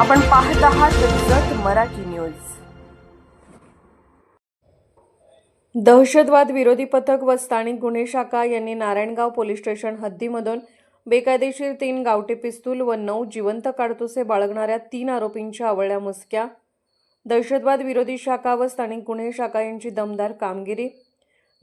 आपण पाहत आहात जत मराठी न्यूज. दहशतवाद विरोधी पथक व स्थानिक गुन्हे शाखा यांनी नारायणगाव पोलीस स्टेशन हद्दीमधून बेकायदेशीर तीन गावठी पिस्तूल व नऊ जिवंत काडतुसे बाळगणाऱ्या तीन आरोपींच्या आवळ्या मुसक्या. दहशतवाद विरोधी शाखा व स्थानिक गुन्हे शाखा यांची दमदार कामगिरी.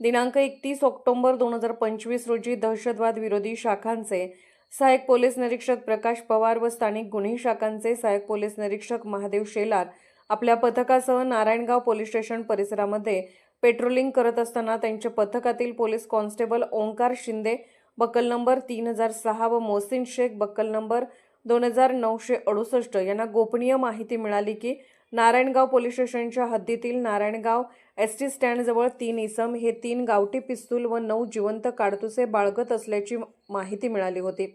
दिनांक एकतीस ऑक्टोबर दोन हजार पंचवीस रोजी दहशतवाद विरोधी शाखांचे सहाय्यक पोलीस निरीक्षक प्रकाश पवार व स्थानिक गुन्हे शाखांचे सहाय्यक पोलीस निरीक्षक महादेव शेलार आपल्या पथकासह नारायणगाव पोलीस स्टेशन परिसरामध्ये पेट्रोलिंग करत असताना त्यांच्या पथकातील police constable Omkar Shinde buckle number तीन हजार सहा व मोहसिन शेख बक्कल नंबर दोन हजार नऊशे अडुसष्ट यांना गोपनीय माहिती मिळाली की नारायणगाव पोलीस स्टेशनच्या हद्दीतील नारायणगाव एस टी स्टँडजवळ तीन इसम हे तीन गावठी पिस्तूल व नऊ जिवंत काडतुसे बाळगत असल्याची माहिती मिळाली होती.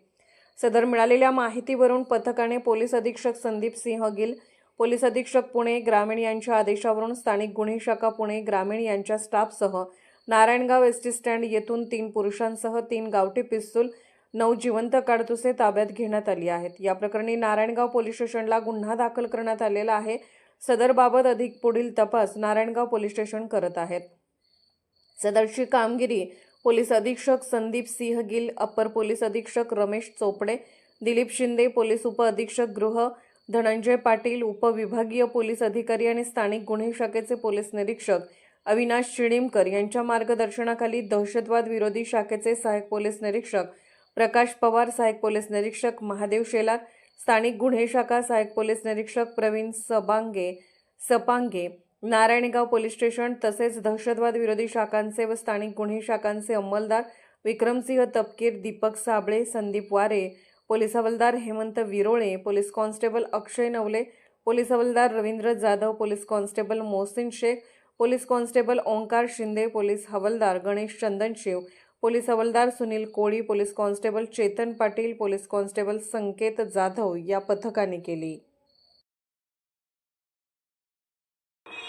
सदर मिळालेल्या माहितीवरून पथकाने पोलीस अधीक्षक संदीप सिंह गिल पोलीस अधीक्षक पुणे ग्रामीण यांच्या आदेशावरून स्थानिक गुन्हे शाखा पुणे ग्रामीण यांच्या स्टाफसह नारायणगाव एस टी स्टँड येथून तीन पुरुषांसह तीन गावठी पिस्तूल नऊ जिवंत काडतुसे ताब्यात घेण्यात आली आहेत. या प्रकरणी नारायणगाव पोलीस स्टेशनला गुन्हा दाखल करण्यात आलेला आहे. सदरबाबत अधिक पुढील तपास नारायणगाव पोलीस स्टेशन करत आहेत. सदरची कामगिरी पोलीस अधीक्षक संदीप सिंह गिल अपर पोलीस अधीक्षक रमेश चोपडे दिलीप शिंदे पोलीस उप अधीक्षक गृह धनंजय पाटील उपविभागीय पोलीस अधिकारी आणि स्थानिक गुन्हे शाखेचे पोलीस निरीक्षक अविनाश शिडीमकर यांच्या मार्गदर्शनाखाली दहशतवाद विरोधी शाखेचे सहाय्यक पोलीस निरीक्षक प्रकाश पवार सहाय्यक पोलीस निरीक्षक महादेव शेलार स्थानिक गुन्हे शाखा सहाय्यक पोलीस निरीक्षक प्रवीण सबांगे सपांगे नारायणगाव पोलीस स्टेशन तसेच दहशतवाद विरोधी शाखांचे व स्थानिक गुन्हे शाखांचे अंमलदार विक्रमसिंह तपकीर दीपक साबळे संदीप वारे पोलीस हवालदार Hemant Virole police constable Akshay Navale police हवालदार Ravindra Jadhav police constable Mohsin Shaikh police constable Omkar Shinde police हवालदार गणेश चंदनशिव पोलीस हवालदार Sunil Koli police constable Chetan Patil police constable Sanket Jadhav या पथकाने केली.